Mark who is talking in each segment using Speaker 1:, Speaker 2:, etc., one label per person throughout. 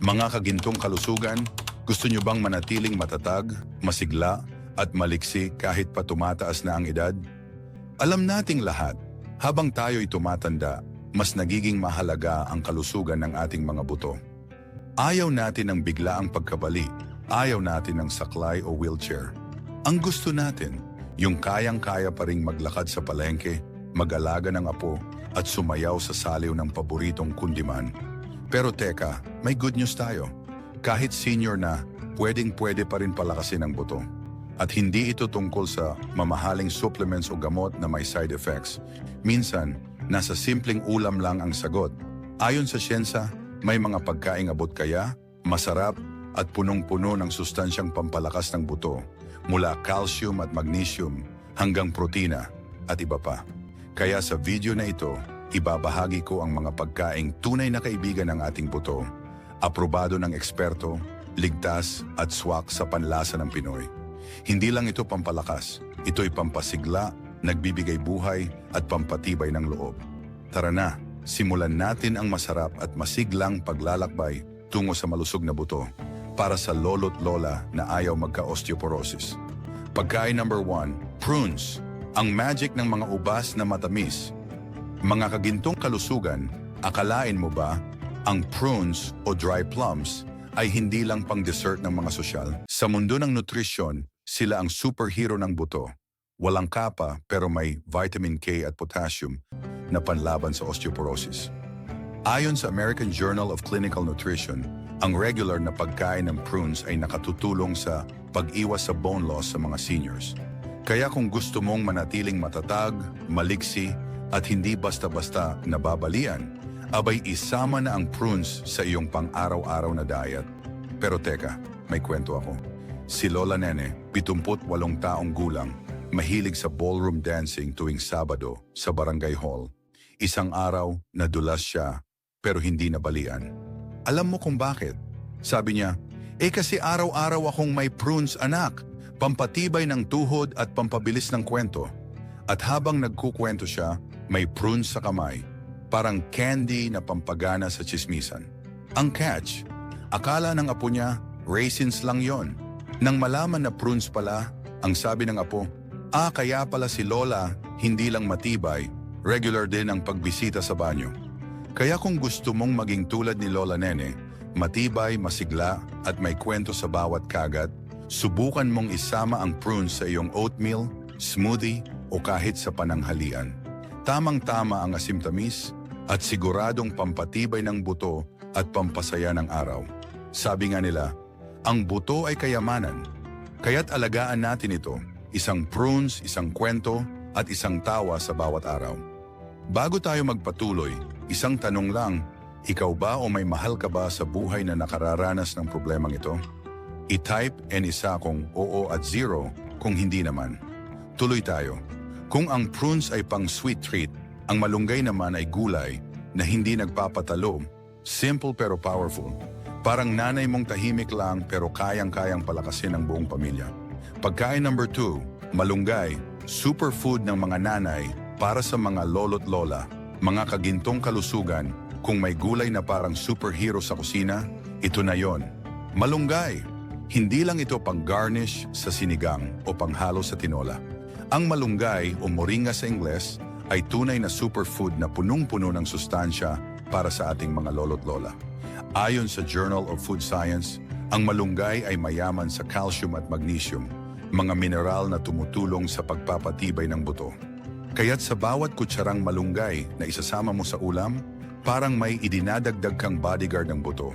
Speaker 1: Mga kagintong kalusugan, gusto nyo bang manatiling matatag, masigla, at maliksi kahit pa tumataas na ang edad? Alam nating lahat, habang tayo'y tumatanda, mas nagiging mahalaga ang kalusugan ng ating mga buto. Ayaw natin ng biglaang pagkabali, ayaw natin ng saklay o wheelchair. Ang gusto natin, yung kayang-kaya pa ring maglakad sa palengke, mag-alaga ng apo, at sumayaw sa saliw ng paboritong kundiman. Pero teka, may good news tayo. Kahit senior na, pwedeng-pwede pa rin palakasin ang buto. At hindi ito tungkol sa mamahaling supplements o gamot na may side effects. Minsan, nasa simpleng ulam lang ang sagot. Ayon sa siyensya, may mga pagkaing abot kaya, masarap, at punong-puno ng sustansyang pampalakas ng buto, mula calcium at magnesium hanggang protina at iba pa. Kaya sa video na ito, ibabahagi ko ang mga pagkaing tunay na kaibigan ng ating buto, aprobado ng eksperto, ligtas at swak sa panlasa ng Pinoy. Hindi lang ito pampalakas, ito'y pampasigla, nagbibigay buhay at pampatibay ng loob. Tara na, simulan natin ang masarap at masiglang paglalakbay tungo sa malusog na buto para sa lolo't lola na ayaw magka-osteoporosis. Pagkain number one, prunes. Ang magic ng mga ubas na matamis. Mga kagintong kalusugan, akalain mo ba ang prunes o dry plums ay hindi lang pang dessert ng mga sosyal? Sa mundo ng nutrisyon, sila ang superhero ng buto. Walang kapa pero may vitamin K at potassium na panlaban sa osteoporosis. Ayon sa American Journal of Clinical Nutrition, ang regular na pagkain ng prunes ay nakatutulong sa pag-iwas sa bone loss sa mga seniors. Kaya kung gusto mong manatiling matatag, maliksi, at hindi basta-basta nababalian, abay isama na ang prunes sa iyong pang-araw-araw na diet. Pero teka, may kwento ako. Si Lola Nene, 78 taong gulang, mahilig sa ballroom dancing tuwing Sabado sa barangay hall. Isang araw, nadulas siya, pero hindi nabalian. Alam mo kung bakit? Sabi niya, eh kasi araw-araw akong may prunes anak, pampatibay ng tuhod at pampabilis ng kwento. At habang nagkukwento siya, may prunes sa kamay, parang candy na pampagana sa chismisan. Ang catch, akala ng apo niya, raisins lang yon. Nang malaman na prunes pala, ang sabi ng apo, ah kaya pala si Lola hindi lang matibay, regular din ang pagbisita sa banyo. Kaya kung gusto mong maging tulad ni Lola Nene, matibay, masigla at may kwento sa bawat kagat, subukan mong isama ang prunes sa iyong oatmeal, smoothie o kahit sa pananghalian. Tamang-tama ang asimtamis at siguradong pampatibay ng buto at pampasaya ng araw. Sabi nga nila, ang buto ay kayamanan, kaya't alagaan natin ito, isang prunes, isang kwento at isang tawa sa bawat araw. Bago tayo magpatuloy, isang tanong lang, ikaw ba o may mahal ka ba sa buhay na nakararanas ng problemang ito? I-type and isa kung oo at zero kung hindi naman. Tuloy tayo. Kung ang prunes ay pang sweet treat, ang malunggay naman ay gulay na hindi nagpapatalo, simple pero powerful. Parang nanay mong tahimik lang pero kayang-kayang palakasin ang buong pamilya. Pagkain number two, malunggay, superfood ng mga nanay para sa mga lolo't lola, mga kagintong kalusugan, kung may gulay na parang superhero sa kusina, ito na yon. Malunggay, hindi lang ito pang garnish sa sinigang o panghalo sa tinola. Ang malunggay o moringa sa Ingles ay tunay na superfood na punong-puno ng sustansya para sa ating mga lolo't lola. Ayon sa Journal of Food Science, ang malunggay ay mayaman sa calcium at magnesium, mga mineral na tumutulong sa pagpapatibay ng buto. Kaya't sa bawat kutsarang malunggay na isasama mo sa ulam, parang may idinadagdag kang bodyguard ng buto.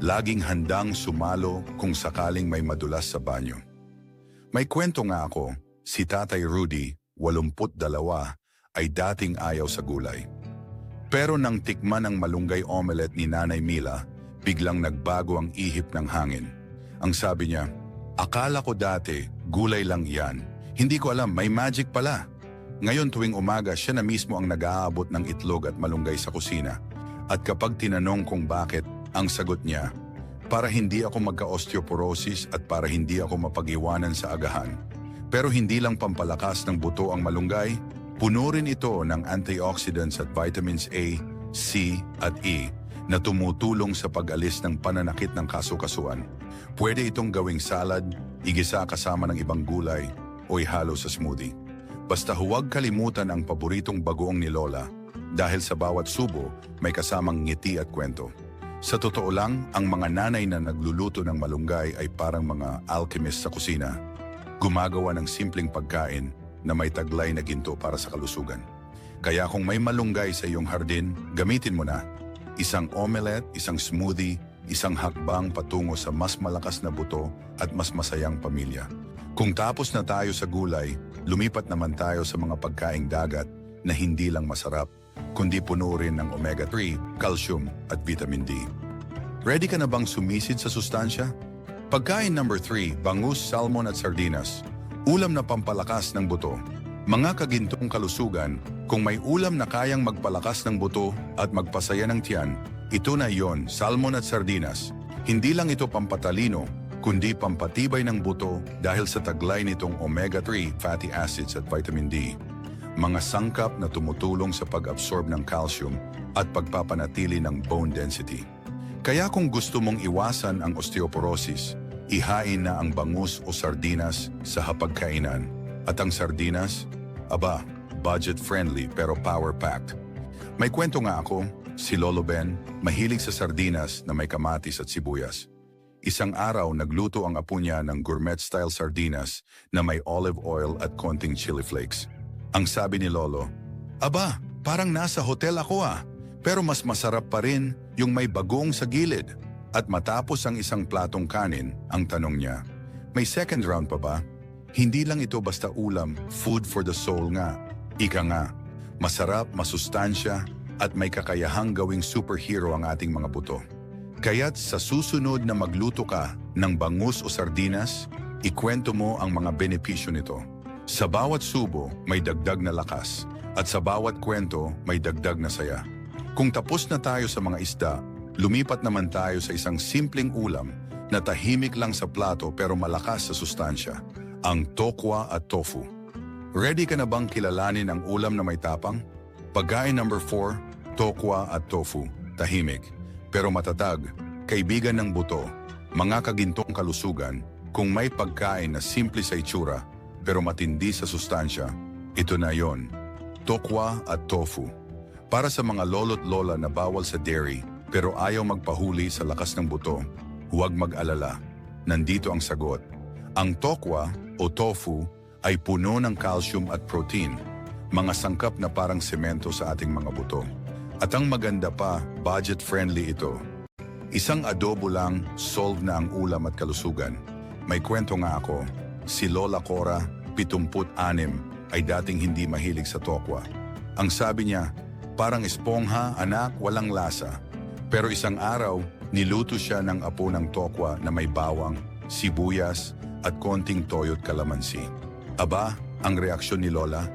Speaker 1: Laging handang sumalo kung sakaling may madulas sa banyo. May kwento nga ako, si Tatay Rudy, 82, ay dating ayaw sa gulay. Pero nang tikman ang malunggay omelette ni Nanay Mila, biglang nagbago ang ihip ng hangin. Ang sabi niya, akala ko dati, gulay lang yan. Hindi ko alam, may magic pala. Ngayon tuwing umaga, siya na mismo ang nag-aabot ng itlog at malunggay sa kusina. At kapag tinanong kung bakit, ang sagot niya, para hindi ako magka-osteoporosis at para hindi ako mapag-iwanan sa agahan. Pero hindi lang pampalakas ng buto ang malunggay, puno rin ito ng antioxidants at vitamins A, C at E na tumutulong sa pag-alis ng pananakit ng kasukasuan. Pwede itong gawing salad, igisa kasama ng ibang gulay, o ihalo sa smoothie. Basta huwag kalimutan ang paboritong bagoong ni Lola dahil sa bawat subo may kasamang ngiti at kwento. Sa totoo lang, ang mga nanay na nagluluto ng malunggay ay parang mga alchemist sa kusina. Gumagawa ng simpleng pagkain na may taglay na ginto para sa kalusugan. Kaya kung may malunggay sa iyong hardin, gamitin mo na. Isang omelette, isang smoothie, isang hakbang patungo sa mas malakas na buto at mas masayang pamilya. Kung tapos na tayo sa gulay, lumipat naman tayo sa mga pagkaing dagat na hindi lang masarap, kundi puno rin ng omega-3, calcium at vitamin D. Ready ka na bang sumisid sa sustansya? Pagkain number 3, bangus, salmon at sardinas. Ulam na pampalakas ng buto. Mga kagintong kalusugan, kung may ulam na kayang magpalakas ng buto at magpasaya ng tiyan, ito na yon, salmon at sardinas. Hindi lang ito pampatalino, kundi pampatibay ng buto dahil sa taglay nitong omega-3 fatty acids at vitamin D. Mga sangkap na tumutulong sa pag-absorb ng calcium at pagpapanatili ng bone density. Kaya kung gusto mong iwasan ang osteoporosis, ihain na ang bangus o sardinas sa hapagkainan. At ang sardinas, aba, budget-friendly pero power-packed. May kwento nga ako, si Lolo Ben, mahilig sa sardinas na may kamatis at sibuyas. Isang araw, nagluto ang apo niya ng gourmet-style sardinas na may olive oil at konting chili flakes. Ang sabi ni Lolo, Aba, parang nasa hotel ako ah, pero mas masarap pa rin yung may bagong sa gilid. At matapos ang isang platong kanin, ang tanong niya, May second round pa ba? Hindi lang ito basta ulam, food for the soul nga. Ika nga, masarap, masustansya, at may kakayahang gawing superhero ang ating mga buto. Kaya't sa susunod na magluto ka ng bangus o sardinas, ikwento mo ang mga benepisyo nito. Sa bawat subo, may dagdag na lakas, at sa bawat kwento, may dagdag na saya. Kung tapos na tayo sa mga isda, lumipat naman tayo sa isang simpleng ulam na tahimik lang sa plato pero malakas sa sustansya, ang tokwa at tofu. Ready ka na bang kilalanin ang ulam na may tapang? Pagkain number 4, tokwa at tofu, tahimik, pero matatag, kaibigan ng buto, mga kagintong kalusugan, kung may pagkain na simple sa itsura pero matindi sa sustansya, ito na yon, tokwa at tofu. Para sa mga lolo't lola na bawal sa dairy pero ayaw magpahuli sa lakas ng buto, huwag mag-alala. Nandito ang sagot. Ang tokwa o tofu ay puno ng calcium at protein, mga sangkap na parang semento sa ating mga buto. At ang maganda pa, budget-friendly ito. Isang adobo lang, solve na ang ulam at kalusugan. May kwento nga ako, si Lola Cora, 76, ay dating hindi mahilig sa tokwa. Ang sabi niya, parang espongha, anak, walang lasa. Pero isang araw, niluto siya ng apo ng tokwa na may bawang, sibuyas, at konting toyo't kalamansi. Aba, ang reaksyon ni Lola,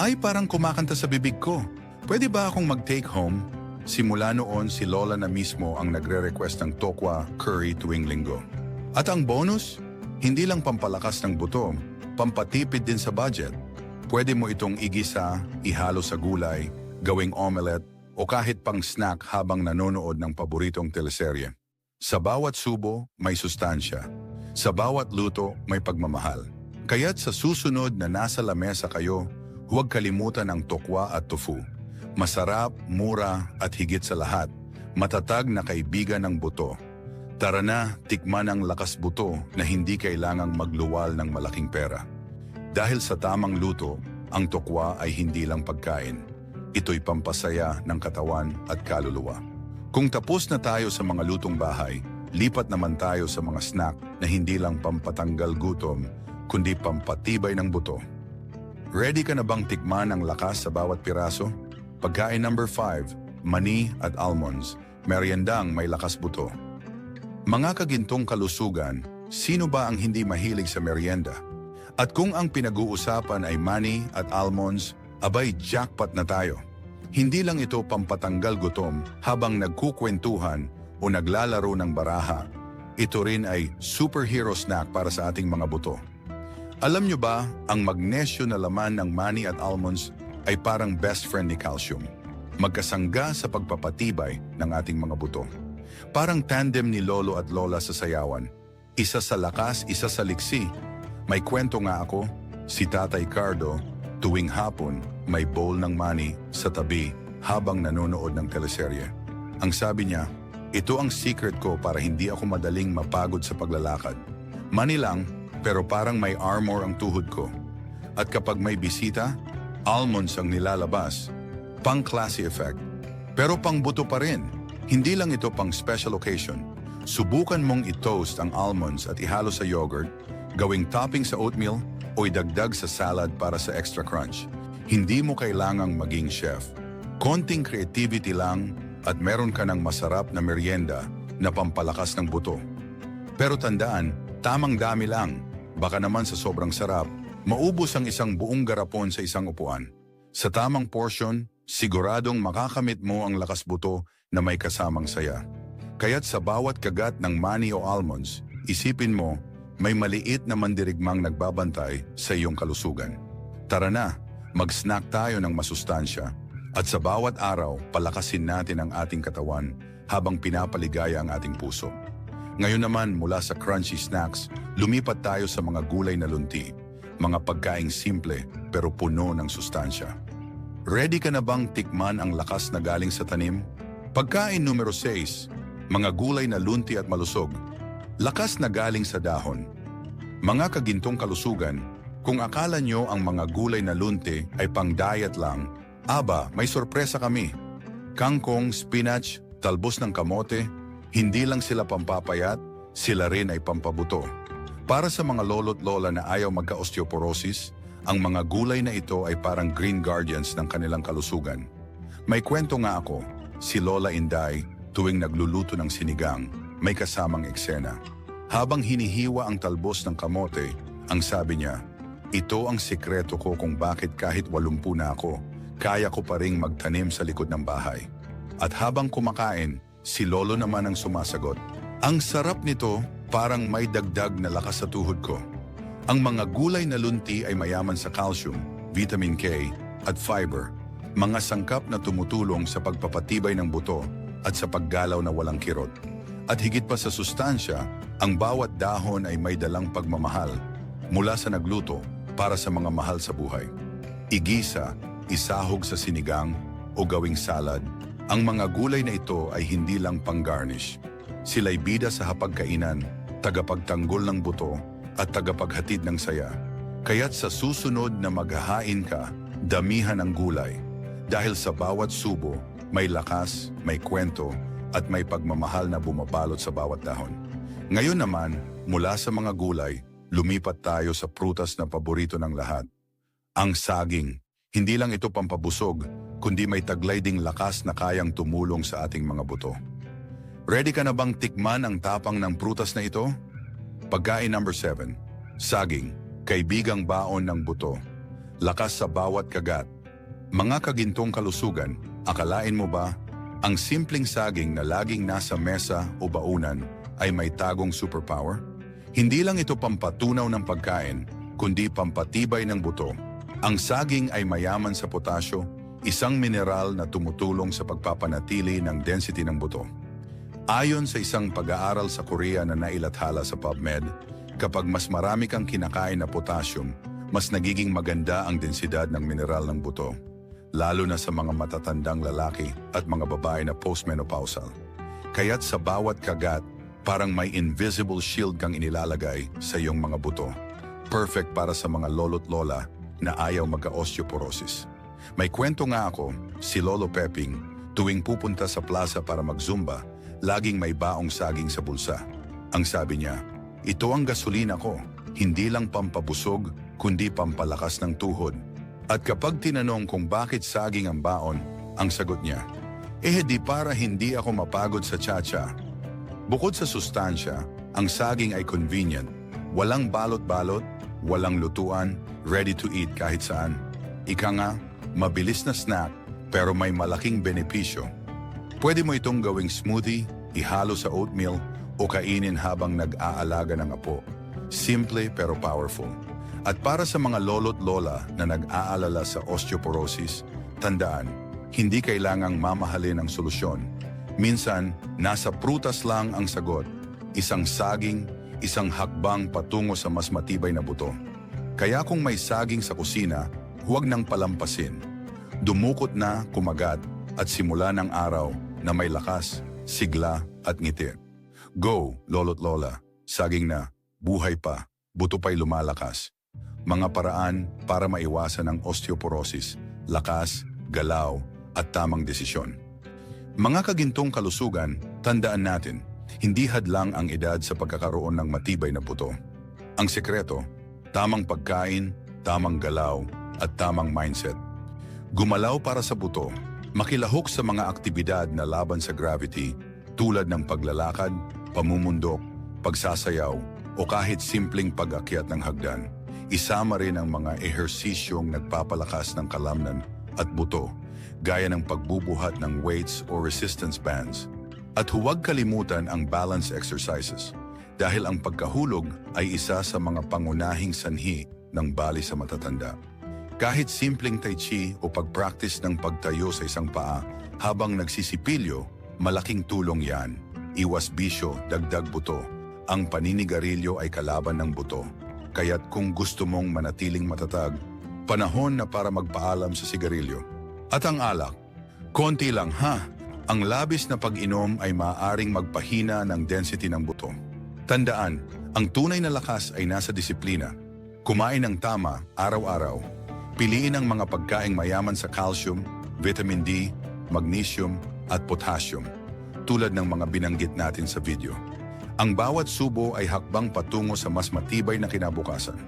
Speaker 1: ay parang kumakanta sa bibig ko. Pwede ba akong mag-take home? Simula noon si Lola na mismo ang nagre-request ng tokwa curry tuwing linggo. At ang bonus, hindi lang pampalakas ng buto, pampatipid din sa budget. Pwede mo itong igisa, ihalo sa gulay, gawing omelette, o kahit pang snack habang nanonood ng paboritong teleserye. Sa bawat subo, may sustansya. Sa bawat luto, may pagmamahal. Kaya't sa susunod na nasa lamesa kayo, huwag kalimutan ang tokwa at tofu. Masarap, mura at higit sa lahat, matatag na kaibigan ng buto. Tara na, tikman ang lakas buto na hindi kailangang magluwal ng malaking pera. Dahil sa tamang luto, ang tokwa ay hindi lang pagkain. Ito'y pampasaya ng katawan at kaluluwa. Kung tapos na tayo sa mga lutong bahay, lipat naman tayo sa mga snack na hindi lang pampatanggal gutom, kundi pampatibay ng buto. Ready ka na bang tikman ang lakas sa bawat piraso? Pagkain number 5, mani at almonds, meriendang may lakas buto. Mga kagintong kalusugan, sino ba ang hindi mahilig sa merienda? At kung ang pinag-uusapan ay mani at almonds, abay jackpot na tayo. Hindi lang ito pampatanggal gutom habang nagkukwentuhan o naglalaro ng baraha. Ito rin ay superhero snack para sa ating mga buto. Alam nyo ba, ang magnesyo na laman ng mani at almonds ay parang best friend ni calcium. magkasangga sa pagpapatibay ng ating mga buto. Parang tandem ni lolo at lola sa sayawan. Isa sa lakas, isa sa liksi. May kwento nga ako, si Tatay Cardo, tuwing hapon, may bowl ng money sa tabi habang nanonood ng teleserye. Ang sabi niya, ito ang secret ko para hindi ako madaling mapagod sa paglalakad. Money lang, pero parang may armor ang tuhod ko. At kapag may bisita, almonds ang nilalabas. Pang classy effect. Pero pang buto pa rin. Hindi lang ito pang special occasion. Subukan mong i-toast ang almonds at ihalo sa yogurt, gawing topping sa oatmeal o idagdag sa salad para sa extra crunch. Hindi mo kailangang maging chef. Konting creativity lang at meron ka ng masarap na merienda na pampalakas ng buto. Pero tandaan, tamang dami lang. Baka naman sa sobrang sarap, maubos ang isang buong garapon sa isang upuan. Sa tamang portion, siguradong makakamit mo ang lakas buto na may kasamang saya. Kaya't sa bawat kagat ng mani o almonds, isipin mo, may maliit na mandirigmang nagbabantay sa iyong kalusugan. Tara na, mag-snack tayo ng masustansya at sa bawat araw, palakasin natin ang ating katawan habang pinapaligaya ang ating puso. Ngayon naman mula sa crunchy snacks, lumipat tayo sa mga gulay na lunti, mga pagkaing simple pero puno ng sustansya. Ready ka na bang tikman ang lakas na galing sa tanim? Pagkain numero 6, mga gulay na lunti at malusog. Lakas na galing sa dahon. Mga kagintong kalusugan, kung akala nyo ang mga gulay na lunti ay pang-diet lang, aba, may sorpresa kami. Kangkong, spinach, talbos ng kamote, hindi lang sila pampapayat, sila rin ay pampabuto. Para sa mga lolo't lola na ayaw magka-osteoporosis, ang mga gulay na ito ay parang green guardians ng kanilang kalusugan. May kwento nga ako, si Lola Inday tuwing nagluluto ng sinigang, may kasamang eksena. Habang hinihiwa ang talbos ng kamote, ang sabi niya, ito ang sikreto ko kung bakit kahit walumpu na ako, kaya ko pa ring magtanim sa likod ng bahay. At habang kumakain, si Lolo naman ang sumasagot. Ang sarap nito, parang may dagdag na lakas sa tuhod ko. Ang mga gulay na lunti ay mayaman sa calcium, vitamin K, at fiber, mga sangkap na tumutulong sa pagpapatibay ng buto at sa paggalaw na walang kirot. At higit pa sa sustansya, ang bawat dahon ay may dalang pagmamahal mula sa nagluto para sa mga mahal sa buhay. Igisa, isahog sa sinigang o gawing salad, ang mga gulay na ito ay hindi lang pang-garnish. Sila'y bida sa hapagkainan, tagapagtanggol ng buto at tagapaghatid ng saya. Kaya't sa susunod na maghahain ka, damihan ang gulay. Dahil sa bawat subo, may lakas, may kwento, at may pagmamahal na bumapalot sa bawat dahon. Ngayon naman, mula sa mga gulay, lumipat tayo sa prutas na paborito ng lahat. Ang saging. Hindi lang ito pampabusog, kundi may taglay ding lakas na kayang tumulong sa ating mga buto. Ready ka na bang tikman ang tapang ng prutas na ito? Pagkain number 7. Saging, kaibigang baon ng buto. Lakas sa bawat kagat. Mga kagintong kalusugan, akalain mo ba, ang simpleng saging na laging nasa mesa o baunan ay may tagong superpower? Hindi lang ito pampatunaw ng pagkain, kundi pampatibay ng buto. Ang saging ay mayaman sa potasyo, isang mineral na tumutulong sa pagpapanatili ng density ng buto. Ayon sa isang pag-aaral sa Korea na nailathala sa PubMed, kapag mas marami kang kinakain na potassium, mas nagiging maganda ang densidad ng mineral ng buto, lalo na sa mga matatandang lalaki at mga babae na postmenopausal. Kaya't sa bawat kagat, parang may invisible shield kang inilalagay sa iyong mga buto. Perfect para sa mga lolo't lola na ayaw magka-osteoporosis. May kwento nga ako, si Lolo Peping, tuwing pupunta sa plaza para magzumba, laging may baong saging sa bulsa. Ang sabi niya, ito ang gasolina ko, hindi lang pampabusog, kundi pampalakas ng tuhod. At kapag tinanong kung bakit saging ang baon, ang sagot niya, eh di para hindi ako mapagod sa tsa Bukod sa sustansya, ang saging ay convenient. Walang balot-balot, walang lutuan, ready to eat kahit saan. Ika nga, mabilis na snack pero may malaking benepisyo. Pwede mo itong gawing smoothie, ihalo sa oatmeal o kainin habang nag-aalaga ng apo. Simple pero powerful. At para sa mga lolo't lola na nag-aalala sa osteoporosis, tandaan, hindi kailangang mamahalin ang solusyon. Minsan, nasa prutas lang ang sagot. Isang saging, isang hakbang patungo sa mas matibay na buto. Kaya kung may saging sa kusina, huwag nang palampasin. Dumukot na, kumagat, at simula ng araw na may lakas, sigla at ngiti. Go, lolo't lola. Saging na, buhay pa, buto pa'y lumalakas. Mga paraan para maiwasan ang osteoporosis, lakas, galaw, at tamang desisyon. Mga kagintong kalusugan, tandaan natin, hindi hadlang ang edad sa pagkakaroon ng matibay na buto. Ang sekreto, tamang pagkain, tamang galaw, at tamang mindset. Gumalaw para sa buto, makilahok sa mga aktibidad na laban sa gravity tulad ng paglalakad, pamumundok, pagsasayaw, o kahit simpleng pag-akyat ng hagdan. Isama rin ang mga ehersisyong nagpapalakas ng kalamnan at buto, gaya ng pagbubuhat ng weights o resistance bands. At huwag kalimutan ang balance exercises dahil ang pagkahulog ay isa sa mga pangunahing sanhi ng bali sa matatanda. Kahit simpleng tai chi o pag-practice ng pagtayo sa isang paa habang nagsisipilyo, malaking tulong yan. Iwas bisyo, dagdag buto. Ang paninigarilyo ay kalaban ng buto. Kaya't kung gusto mong manatiling matatag, panahon na para magpaalam sa sigarilyo. At ang alak, konti lang ha. Ang labis na pag-inom ay maaaring magpahina ng density ng buto. Tandaan, ang tunay na lakas ay nasa disiplina. Kumain ng tama, araw-araw. Piliin ang mga pagkaing mayaman sa calcium, vitamin D, magnesium, at potassium, tulad ng mga binanggit natin sa video. Ang bawat subo ay hakbang patungo sa mas matibay na kinabukasan.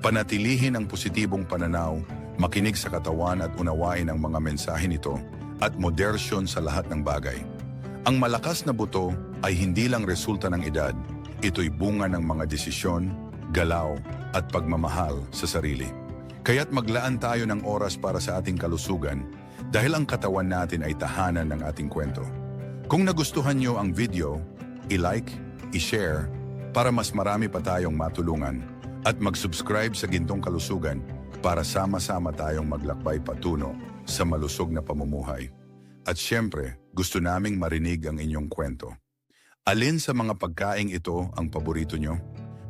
Speaker 1: Panatilihin ang positibong pananaw, makinig sa katawan at unawain ang mga mensahe nito, at modersyon sa lahat ng bagay. Ang malakas na buto ay hindi lang resulta ng edad, ito'y bunga ng mga desisyon, galaw, at pagmamahal sa sarili. Kaya't maglaan tayo ng oras para sa ating kalusugan dahil ang katawan natin ay tahanan ng ating kwento. Kung nagustuhan nyo ang video, i-like, i-share para mas marami pa tayong matulungan at mag-subscribe sa Gintong Kalusugan para sama-sama tayong maglakbay patuno sa malusog na pamumuhay. At syempre, gusto naming marinig ang inyong kwento. Alin sa mga pagkaing ito ang paborito nyo?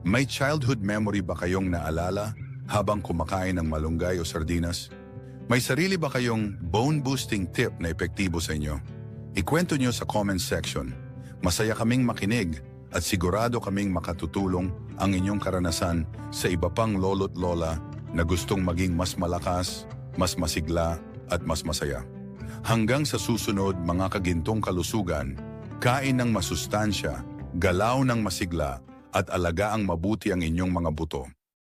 Speaker 1: May childhood memory ba kayong naalala habang kumakain ng malunggay o sardinas? May sarili ba kayong bone-boosting tip na epektibo sa inyo? Ikwento nyo sa comment section. Masaya kaming makinig at sigurado kaming makatutulong ang inyong karanasan sa iba pang lolo't lola na gustong maging mas malakas, mas masigla at mas masaya. Hanggang sa susunod mga kagintong kalusugan, kain ng masustansya, galaw ng masigla at alagaang mabuti ang inyong mga buto.